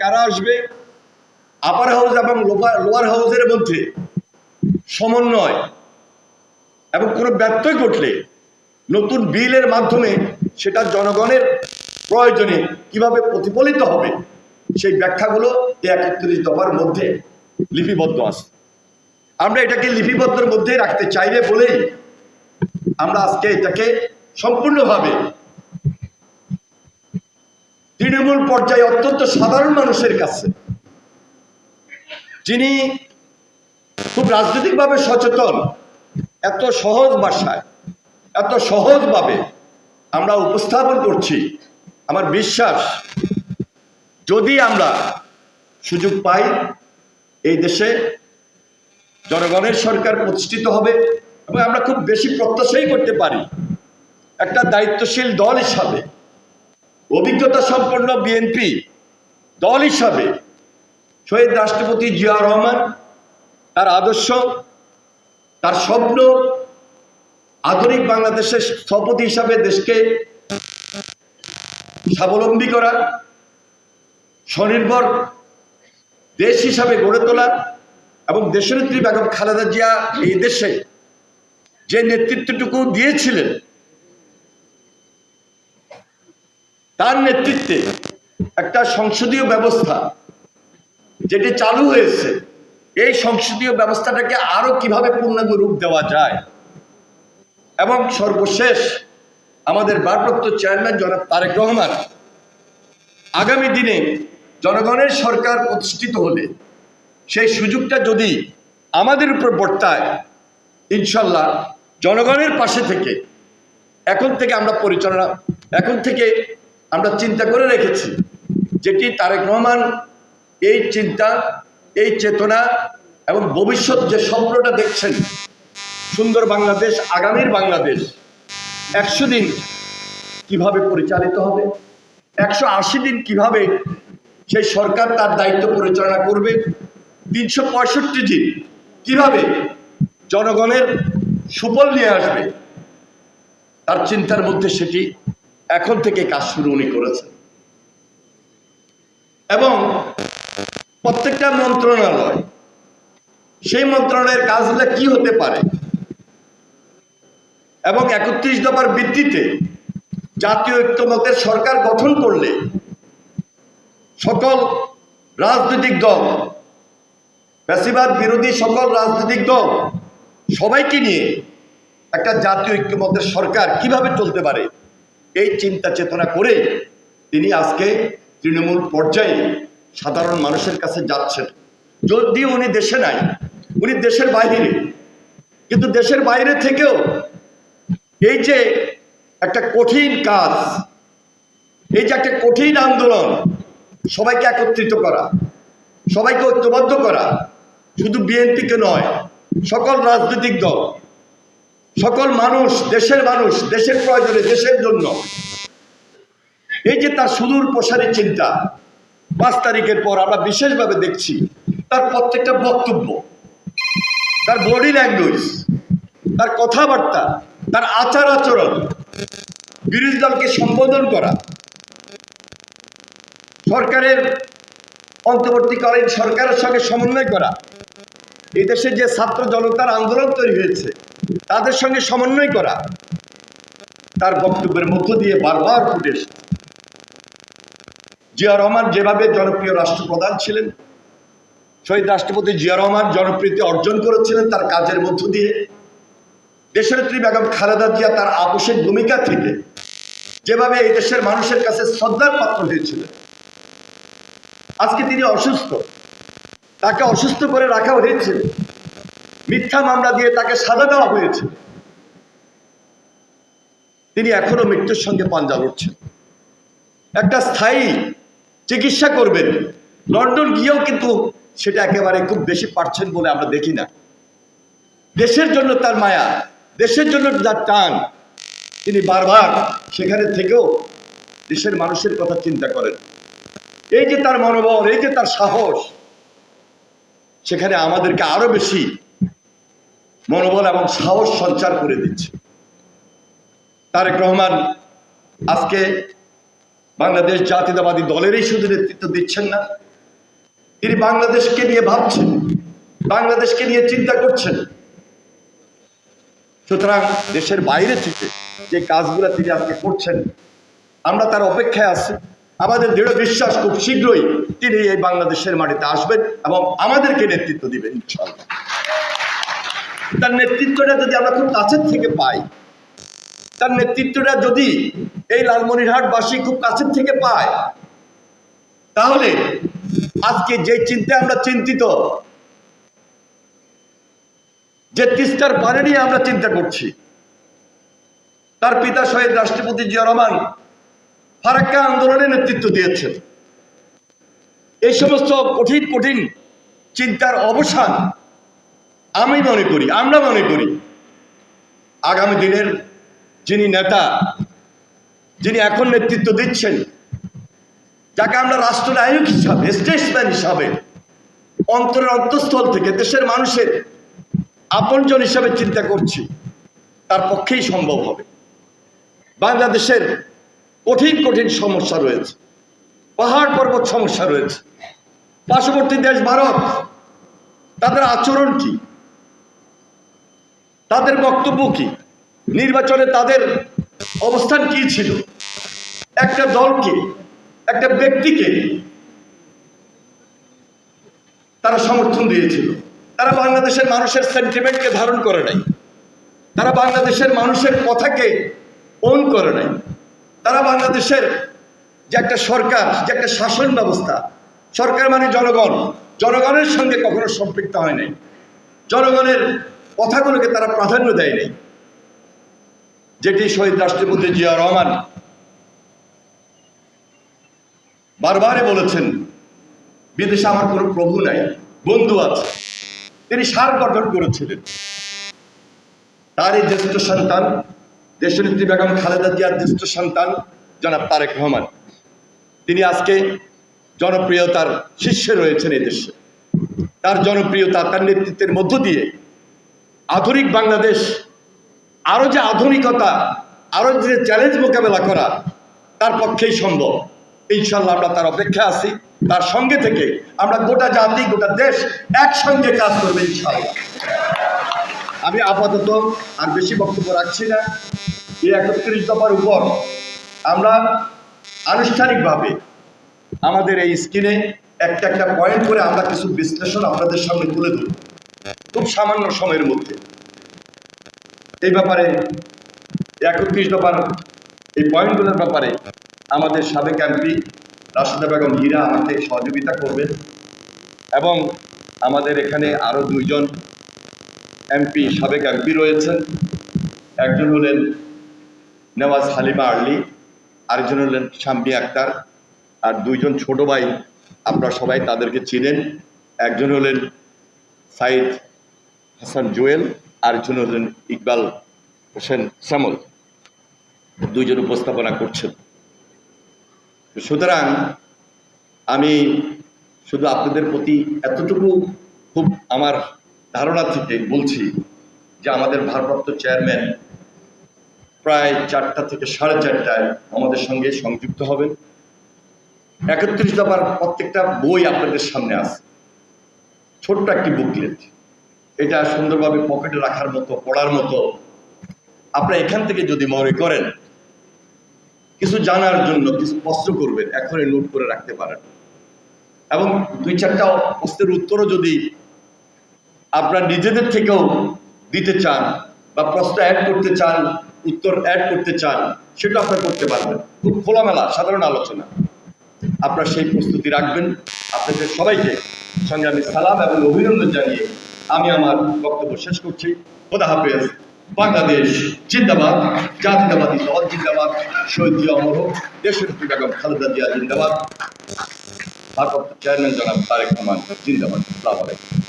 কারা আসবে? আপার হাউস এবং লোয়ার হাউসের মধ্যে সমন্বয় এবং কোনো ব্যত্যয় ঘটলে নতুন বিলের মাধ্যমে সেটা জনগণের প্রয়োজনে কীভাবে প্রতিফলিত হবে, সেই ব্যাখ্যাগুলো এই একত্রিশ দফার মধ্যে লিপিবদ্ধ আছে। আমরা এটাকে লিপিবদ্ধের মধ্যে রাখতে চাইলে বলেই আমরা আজকে এটাকে সম্পূর্ণভাবে তৃণমূল পর্যায়ে অত্যন্ত সাধারণ মানুষের কাছে, যিনি খুব রাজনৈতিকভাবে সচেতন, এত সহজ ভাষায়, এত সহজভাবে আমরা উপস্থাপন করছি, আমার বিশ্বাস যদি আমরা সুযোগ পাই, এই দেশে জনগণের সরকার প্রতিষ্ঠিত হবে এবং আমরা খুব বেশি প্রত্যাশাই করতে পারি। একটা দায়িত্বশীল দল হিসাবে অভিজ্ঞতা সম্পন্ন বিএনপি দল হিসাবে শহীদ রাষ্ট্রপতি জিয়া রহমান, তার আদর্শ, তার স্বপ্ন আধুনিক বাংলাদেশের স্থপতি হিসাবে দেশকে স্বাবলম্বী করা, স্বনির্ভর দেশ হিসাবে গড়ে তোলা এবং দেশনেত্রী বেগম খালেদা জিয়া এই দেশে যে নেতৃত্বটুকু দিয়েছিলেন তার নেতৃত্বে একটা সংসদীয় ব্যবস্থা যেটি চালু হয়েছে। এই সংসদীয় ব্যবস্থাটাকে আরও কীভাবে পূর্ণাঙ্গ রূপ দেওয়া যায়? এবং সর্বশেষ আমাদের ভারপ্রাপ্ত চেয়ারম্যান জনাব তারেক রহমান আগামী দিনে জনগণের সরকার প্রতিষ্ঠিত হলে সেই সুযোগটা যদি আমাদের উপর বর্তায়, ইনশাল্লাহ জনগণের পাশে থেকে, এখন থেকে আমরা পরিচালনা, এখন থেকে আমরা চিন্তা করে রেখেছি যেটি তারেক রহমান এই চিন্তা, এই চেতনা এবং ভবিষ্যৎ যে স্বপ্নটা দেখছেন, সুন্দর বাংলাদেশ, আগামীর বাংলাদেশ, একশো দিন কীভাবে পরিচালিত হবে, একশো আশি দিন কীভাবে সেই সরকার তার দায়িত্ব পরিচালনা করবে, তিনশো পঁয়ষট্টি দিন কীভাবে জনগণের সুফল নিয়ে আসবে, তার চিন্তার মধ্যে সেটি এখন থেকে কাজ শুরু উনি করেছেন। এবং প্রত্যেকটা মন্ত্রণালয়, সেই মন্ত্রণালয়ের কাজগুলো কি হতে পারে? এবং একত্রিশ দফার ভিত্তিতে জাতীয় ঐক্যমতের সরকার গঠন করলে সকল রাজনৈতিক দল, বেশিরভাগ বিরোধী সকল রাজনৈতিক দল, সবাইকে নিয়ে একটা জাতীয় ঐক্যমতের সরকার কীভাবে চলতে পারে? এই চিন্তা চেতনা করে তিনি আজকে তৃণমূল পর্যায়ে সাধারণ মানুষের কাছে যাচ্ছেন। যদি উনি দেশে নাই, উনি দেশের বাইরে। কিন্তু দেশের বাইরে থেকেও এই যে একটা কঠিন কাজ, এই যে একটা কঠিন আন্দোলন, সবাইকে একত্রিত করা, সবাইকে ঐক্যবদ্ধ করা, শুধু বিএনপিকে নয়, সকল রাজনৈতিক দল সকল মানুষ, দেশের মানুষ, দেশের প্রয়োজনে, দেশের জন্য। এই যে তার সুদূর প্রসারী চিন্তা, পাঁচ তারিখের পর আমরা বিশেষভাবে দেখছি, তার প্রত্যেকটা বক্তব্য, তার বডি ল্যাঙ্গুয়েজ তার কথাবার্তা, তার আচার আচরণ, বিরোধী দলকে সম্বোধন করা, সরকারের অন্তর্বর্তীকালীন সরকারের সঙ্গে সমন্বয় করা, এদেশে যে ছাত্র জনতার আন্দোলন তৈরি হয়েছে তাদের সঙ্গে সমন্বয় করা। তার বক্তব্যের মধ্য দিয়ে বারবার ফুটে। জিয়া রহমান যেভাবে জনপ্রিয় রাষ্ট্রপ্রধান ছিলেন, শহীদ রাষ্ট্রপতি জিয়া রহমান জনপ্রিয়তা অর্জন করেছিলেন তার কাজের মধ্য দিয়ে। দেশনেত্রী বেগম খালেদা জিয়া তার আবশ্যিক ভূমিকা থেকে যেভাবে এই দেশের মানুষের কাছে শ্রদ্ধার পাত্র হয়েছিলেন আজকে তিনি অসুস্থ, তাকে অসুস্থ করে রাখা হয়েছে। মিথ্যা মামলা দিয়ে তাকে সাজা দেওয়া হয়েছে। তিনি এখনও মৃত্যুর সঙ্গে পাঞ্জা লড়ছেন। একটা স্থায়ী চিকিৎসা করবেন। লন্ডন গিয়েও কিন্তু সেটা একেবারে খুব বেশি পারছেন বলে আমরা দেখি না। দেশের জন্য তার মায়া, দেশের জন্য যার টান। তিনি বারবার সেখানে থেকেও দেশের মানুষের কথা চিন্তা করেন। এই যে তার মনোবল, এই যে তার সাহস, সেখানে আমাদেরকে আরও বেশি মনোবল এবং সাহস সঞ্চার করে দিচ্ছে। তারেক রহমান আজকে বাংলাদেশ জাতীয়তাবাদী দলেরই শুধু নেতৃত্ব দিচ্ছেন না, তিনি বাংলাদেশকে নিয়ে ভাবছেন, বাংলাদেশকে নিয়ে চিন্তা করছেন। সুতরাং দেশের বাইরে থেকে যে কাজগুলো তিনি আজকে করছেন, আমরা তার অপেক্ষায় আছি। আমাদের দৃঢ় বিশ্বাস খুব শীঘ্রই তিনি এই বাংলাদেশের মাটিতে আসবেন এবং আমাদেরকে নেতৃত্ব দিবেন, ইনশাআল্লাহ। তার নেতৃত্বটা যদি আমরা খুব কাছের থেকে পাই, তার নেতৃত্বটা যদি এই লালমনিরহাটবাসী খুব কাছের থেকে পায়, তাহলে আজকে যে চিন্তায় আমরা চিন্তিত, যে তিস্তার পানি নিয়ে আমরা চিন্তা করছি, তার পিতা শহীদ রাষ্ট্রপতি জিয়া রহমান ফারাক্কা আন্দোলনে নেতৃত্ব দিয়েছেন। এই সমস্ত কঠিন কঠিন চিন্তার অবসান আমি মনে করি, আমরা মনে করি, আগামী দিনের যিনি নেতা, যিনি এখন নেতৃত্ব দিচ্ছেন, যাকে আমরা রাষ্ট্রনায়ক হিসাবে, স্টেটসম্যান হিসাবে, অন্তরের অন্তঃস্থল থেকে দেশের মানুষের আপনজন হিসাবে চিন্তা করছি, তার পক্ষেই সম্ভব হবে। বাংলাদেশের কঠিন কঠিন সমস্যা রয়েছে, পাহাড় পর্বত সমস্যা রয়েছে। পার্শ্ববর্তী দেশ ভারত, তাদের আচরণ কি? তাদের বক্তব্য কি? নির্বাচনে তাদের অবস্থান কি ছিল? একটা দলকে, একটা ব্যক্তিকে তারা সমর্থন দিয়েছিল। তারা বাংলাদেশের মানুষের সেন্টিমেন্টকে ধারণ করে নাই। তারা বাংলাদেশের মানুষের কথাকে ওন করে নাই। তারা বাংলাদেশের যে একটা সরকার, যে একটা শাসন ব্যবস্থা, সরকার মানে জনগণ। জনগণের সঙ্গে কখনো সম্পৃক্ত হয় নাই। জনগণের কথাগুলোকে তারা প্রাধান্য দেয় নাই। যেটি শহীদ রাষ্ট্রপতি জিয়া রহমান বারবারে বলেছেন, বিদেশে আমার কোনো প্রভু নাই, বন্ধু আছে। তিনি সার গঠন করেছিলেন। তার এই জ্যেষ্ঠ সন্তান, দেশনেত্রী বেগম খালেদা জিয়ার জ্যেষ্ঠ সন্তান, জনাব তারেক রহমান। তিনি আজকে জনপ্রিয়তার শীর্ষে রয়েছেন এই দেশে। তার জনপ্রিয়তা, তার নেতৃত্বের মধ্য দিয়ে আধুনিক বাংলাদেশ, আরও যে আধুনিকতা, আরও যে চ্যালেঞ্জ মোকাবেলা করা, তার পক্ষেই সম্ভব। ইনশাল্লাহ আমরা তার অপেক্ষা আছি। তার সঙ্গে থেকে আমরা গোটা জাতি, গোটা দেশ একসঙ্গে কাজ করবে ইনশাল্লাহ আমি আপাতত আর বেশি বক্তব্য রাখছি না। এই একত্রিশ দফার উপর আমরা আনুষ্ঠানিকভাবে আমাদের এই স্ক্রিনে একটা একটা পয়েন্ট করে আমরা কিছু বিশ্লেষণ আপনাদের সামনে তুলে ধরব। খুব সামান্য সময়ের মধ্যে। এই ব্যাপারে, একত্রিশ দফার এই পয়েন্টগুলোর ব্যাপারে আমাদের সাবেক এমপি রাশেদা বেগম হীরা আমাকে সহযোগিতা করবেন এবং আমাদের এখানে আরও দুইজন এমপি সাবেক এমপি রয়েছেন। একজন হলেন নেওয়াজ হালিমা আর্লি, আরেকজন হলেন শাম্বি আক্তার আর দুইজন ছোট ভাই, আপনারা সবাই তাদেরকে চিনেন। একজন হলেন সাইদ হাসান জুয়েল আরেকজন হলেন ইকবাল হোসেন শ্যামল দুইজন উপস্থাপনা করছেন। সুতরাং আমি শুধু আপনাদের প্রতি এতটুকু খুব আমার ধারণা থেকে বলছি যে আমাদের ভারপ্রাপ্ত চেয়ারম্যান প্রায় চারটা থেকে সাড়ে চারটায় আমাদের সঙ্গে সংযুক্ত হবেন। একত্রিশ দফার প্রত্যেকটা বই আপনাদের সামনে আছে। ছোট্ট একটি বুকলেট এটা সুন্দরভাবে পকেটে রাখার মতো, পড়ার মতো। আপনারা এখান থেকে যদি মনে করেন, কিছু জানার জন্য, কিছু প্রশ্ন করবেন, এখনই নোট করে রাখতে পারেন। এবং দুই চারটা প্রশ্নের উত্তরও যদি আপনারা নিজেদের থেকেও দিতে চান বা প্রশ্ন অ্যাড করতে চান, উত্তর অ্যাড করতে চান, সেটা আপনারা করতে পারবেন। খুব খোলামেলা, সাধারণ আলোচনা। আপনারা সেই প্রস্তুতি রাখবেন। আপনাদের সবাইকে সঙ্গে আমি সালাম এবং অভিনন্দন জানিয়ে আমি আমার বক্তব্য শেষ করছি। খোদা হাফেজ। বাংলাদেশ জিন্দাবাদ। জাতিদাবাদী দল জিন্দাবাদ। শহীদ অমর দেশের বেগম খালেদা জিয়া জিন্দাবাদ। ভারপ্রাপ্ত চেয়ারম্যান জনাব তারেক রহমান জিন্দাবাদ। আসসালামু আলাইকুম।